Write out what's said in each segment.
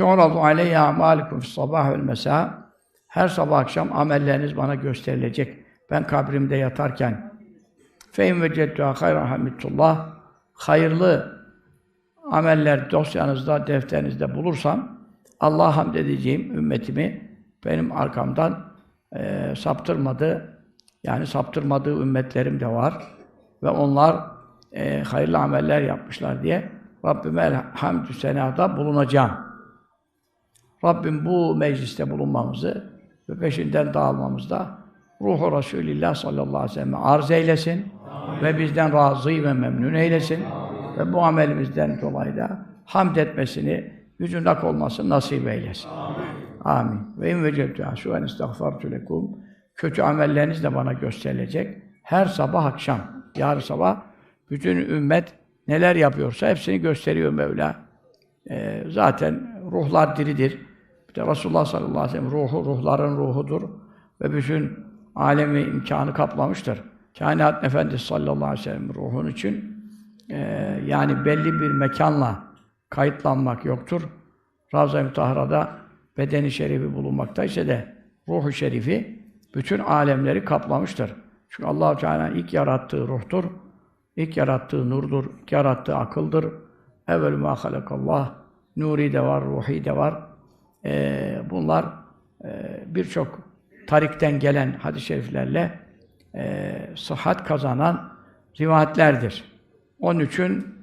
Tu'radu aleyye amalikum fis sabah vel mesa. Her sabah akşam amelleriniz bana gösterilecek. Ben kabrimde yatarken fe in vecedtuha hayran hamidullah. Hayırlı ameller dosyanızda, defterinizde bulursam Allah'a hamd edeceğim ümmetimi benim arkamdan eee saptırmadı. Yani saptırmadığı ümmetlerim de var. Ve onlar eee, hayırlı ameller yapmışlar diye Rabbime elhamdü senada bulunacağım. Rabbim bu mecliste bulunmamızı ve peşinden dağılmamızda Ruhu Resulillah sallallahu aleyhi ve sellem arz eylesin ve bizden razı ve memnun eylesin ve bu amelimizden dolayı da hamd etmesini, yüzün ak olmasını nasip eylesin. Amin. Ve in vecedtu şu en istagfartu lekum. Kötü amelleriniz de bana gösterilecek. Her sabah akşam, yarın sabah bütün ümmet neler yapıyorsa hepsini gösteriyor Mevla. Ee, zaten ruhlar diridir. Bir de sallallahu aleyhi ve sellem ruhu, ruhların ruhudur. Ve bütün alemi imkanı kaplamıştır. Kainat Efendisi sallallahu aleyhi ve sellem ruhun için e, yani belli bir mekanla kayıtlanmak yoktur. Ravza-i Mutahhara'da bedeni şerifi bulunmakta ise de ruhu şerifi bütün alemleri kaplamıştır. Çünkü Allah Teala ilk yarattığı ruhtur. İlk yarattığı nurdur, ilk yarattığı akıldır. Evvel ma halakallah. Nuri de var, ruhi de var. Ee, bunlar e, birçok tarikten gelen hadis-i şeriflerle e, sıhhat kazanan rivayetlerdir. Onun için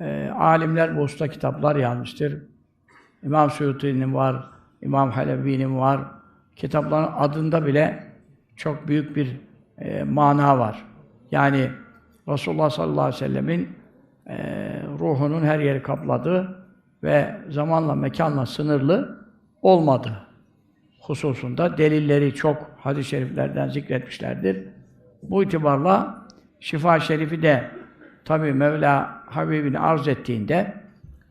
e, alimler bu usta kitaplar yazmıştır. İmam Suyuti'nin var, İmam Halevi'nin var. Kitapların adında bile çok büyük bir e, mana var. Yani Resulullah sallallahu aleyhi ve sellemin e, ruhunun her yeri kapladığı ve zamanla, mekanla sınırlı olmadığı hususunda delilleri çok hadis-i şeriflerden zikretmişlerdir. Bu itibarla şifa şerifi de tabi Mevla Habibini arz ettiğinde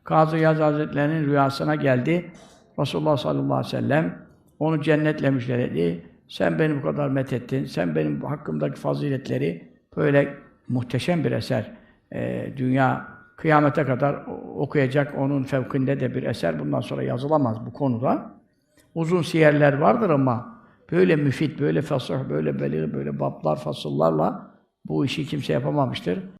Kazı Yaz Hazretlerinin rüyasına geldi. Resulullah sallallahu aleyhi ve sellem onu cennetle müjdeledi. Sen beni bu kadar methettin, sen benim hakkımdaki faziletleri böyle muhteşem bir eser. Ee, dünya kıyamete kadar okuyacak onun fevkinde de bir eser. Bundan sonra yazılamaz bu konuda. Uzun siyerler vardır ama böyle müfit, böyle fasih, böyle beli, böyle bablar, fasıllarla bu işi kimse yapamamıştır.